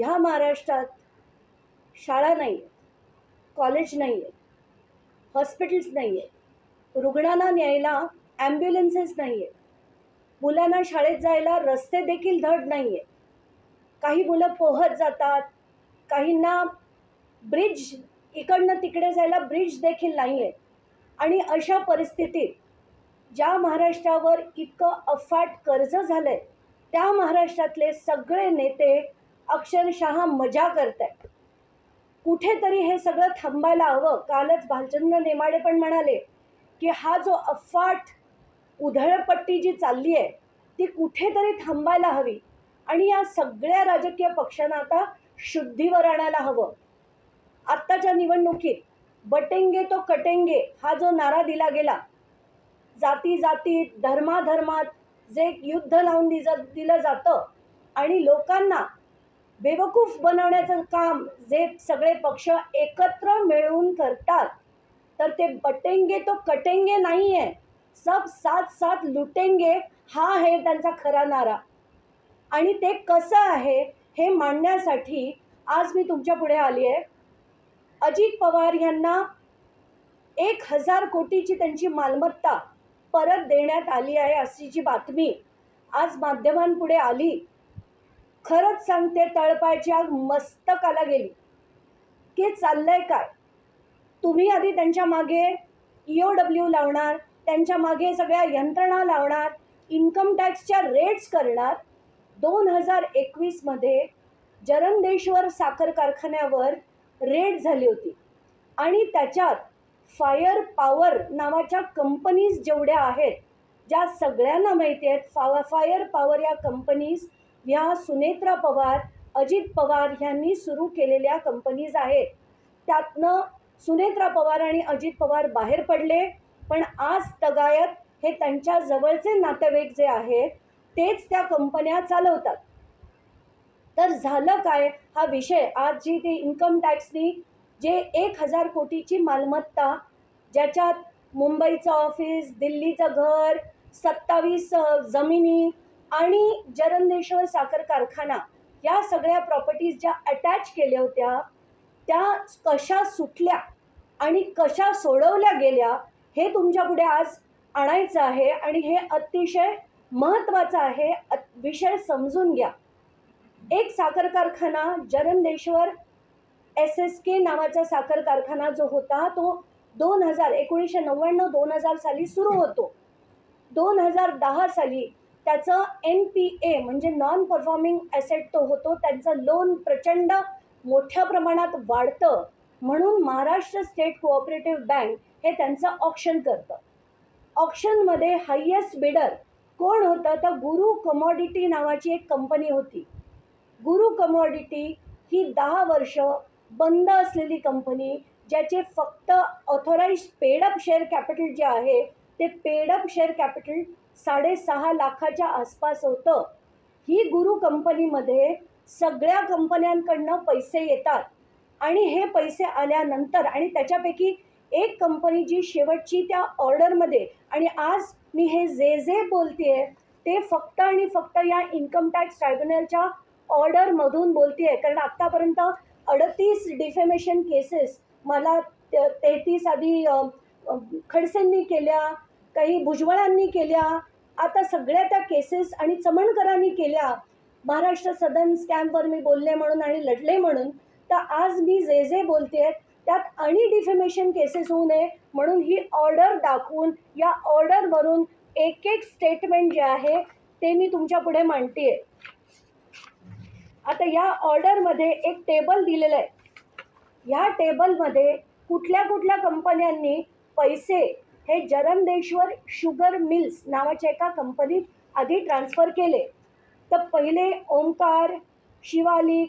ह्या महाराष्ट्रात शाळा नाही आहेत कॉलेज नाही आहेत हॉस्पिटल्स नाही आहेत रुग्णांना न्यायला ॲम्ब्युलन्सेस नाही आहेत मुलांना शाळेत जायला रस्ते देखील धड नाही आहे काही मुलं पोहत जातात काहींना ब्रिज इकडनं तिकडे जायला ब्रिज देखील नाही आहे आणि अशा परिस्थितीत ज्या महाराष्ट्रावर इतकं अफाट कर्ज झालं आहे त्या महाराष्ट्रातले सगळे नेते अक्षरशः मजा करत आहे कुठेतरी हे सगळं थांबायला हवं. कालच भालचंद्र नेमाडे पण म्हणाले की हा जो अफाट उधळपट्टी जी चालली आहे ती कुठेतरी थांबायला हवी. आणि या सगळ्या राजकीय पक्षांना आता शुद्धीवर आणायला हवं. आत्ताच्या निवडणुकीत बटेंगे तो कटेंगे हा जो नारा दिला गेला जाती जातीत धर्माधर्मात जे युद्ध लावून दिलं जातं आणि लोकांना बेवकूफ बनवण्याचं काम जे सगळे पक्ष एकत्र मिळून करतात तर ते बटेंगे तो कटेंगे नाही आहे सब साथ साथ लुटेंगे हा आहे त्यांचा खरा नारा. आणि ते कसं आहे हे मांडण्यासाठी आज मी तुमच्यापुढे आली आहे. अजित पवार यांना एक हजार कोटीची त्यांची मालमत्ता परत देण्यात आली आहे अशी जी बातमी आज माध्यमांपुढे आली खरंच सांगते तळपायची आग मस्तकाला गेली. की चाललंय काय? तुम्ही आधी त्यांच्या मागे ई ओ डब्ल्यू लावणार त्यांच्या मागे सगळ्या यंत्रणा लावणार इन्कम टॅक्सच्या रेट्स करणार. दोन हजार एकवीसमध्ये जरंदेश्वर साखर कारखान्यावर रेड झाली होती. आणि त्याच्यात फायर पॉवर नावाच्या कंपनीज जेवढ्या आहेत ज्या सगळ्यांना माहिती आहेत फा फायर पॉवर या कंपनीज ह्या सुनेत्रा पवार अजित पवार यांनी सुरू केलेल्या कंपनीज आहेत. त्यातनं सुनेत्रा पवार आणि अजित पवार बाहेर पडले पण आज तगायत हे त्यांच्या जवळचे नातेवाईक जे आहेत तेच त्या कंपन्या चालवतात. तर झालं काय? हा विषय आज जी ते इन्कम टॅक्सनी जे एक हजार कोटीची मालमत्ता ज्याच्यात मुंबईचं ऑफिस दिल्लीचं घर सत्तावीस जमिनी आणि जरंदेश्वर साखर कारखाना या सगळ्या प्रॉपर्टीज ज्या अटॅच केल्या होत्या त्या कशा सुटल्या आणि कशा सोडवल्या गेल्या हे तुमच्यापुढे आज आणायचं आहे आणि हे अतिशय महत्त्वाचं आहे अत- विषय समजून घ्या. एक साखर कारखाना जरंदेश्वर एस एस के नावाचा साखर कारखाना जो होता तो दोन हजार एकोणीसशे नव्याण्णव दोन हजार साली सुरू होतो. दोन हजार दहा साली त्याचं एन पी ए म्हणजे नॉन परफॉर्मिंग ॲसेट तो होतो त्यांचं लोन प्रचंड मोठ्या प्रमाणात वाढतं. म्हणून महाराष्ट्र स्टेट कोऑपरेटिव्ह बँक हे त्यांचं ऑप्शन करतं. ऑप्शनमध्ये हायेस्ट बिडर कोण होतं? तर गुरु कमॉडिटी नावाची एक कंपनी होती. गुरु कमॉडिटी ही दहा वर्ष बंद असलेली कंपनी ज्याचे फक्त ऑथोराईज पेडअप शेअर कॅपिटल जे आहे ते पेडअप शेअर कॅपिटल साडेसहा लाखाच्या आसपास होतं. ही गुरु कंपनीमध्ये सगळ्या कंपन्यांकडनं पैसे येतात. आणि हे पैसे आल्यानंतर आणि त्याच्यापैकी एक कंपनी जी शेवटची त्या ऑर्डरमध्ये आणि आज मी हे जे जे बोलते ते फक्त आणि फक्त या इन्कम टॅक्स ट्रायब्युनलच्या ऑर्डरमधून बोलते आहे कारण आत्तापर्यंत अडतीस डिफेमेशन केसेस मला तेहतीस आधी खडसेंनी केल्या काही भुजबळांनी केल्या आता सगळ्या त्या केसेस आणि चमणकरांनी केल्या. महाराष्ट्र सदन स्कॅमवर मी बोलले म्हणून आणि लढले म्हणून तर आज मी जे जे बोलते त्यात आणि डिफेमेशन केसेस होऊ नये म्हणून ही ऑर्डर दाखवून या ऑर्डरवरून एक एक स्टेटमेंट जे आहे ते मी तुमच्यापुढे मांडते आता या ऑर्डरमध्ये एक टेबल दिलेलं आहे. ह्या टेबलमध्ये कुठल्या कुठल्या कंपन्यांनी पैसे हे जरंदेश्वर शुगर मिल्स नावाच्या एका कंपनीत आधी ट्रान्स्फर केले. तर पहिले ओंकार शिवालिक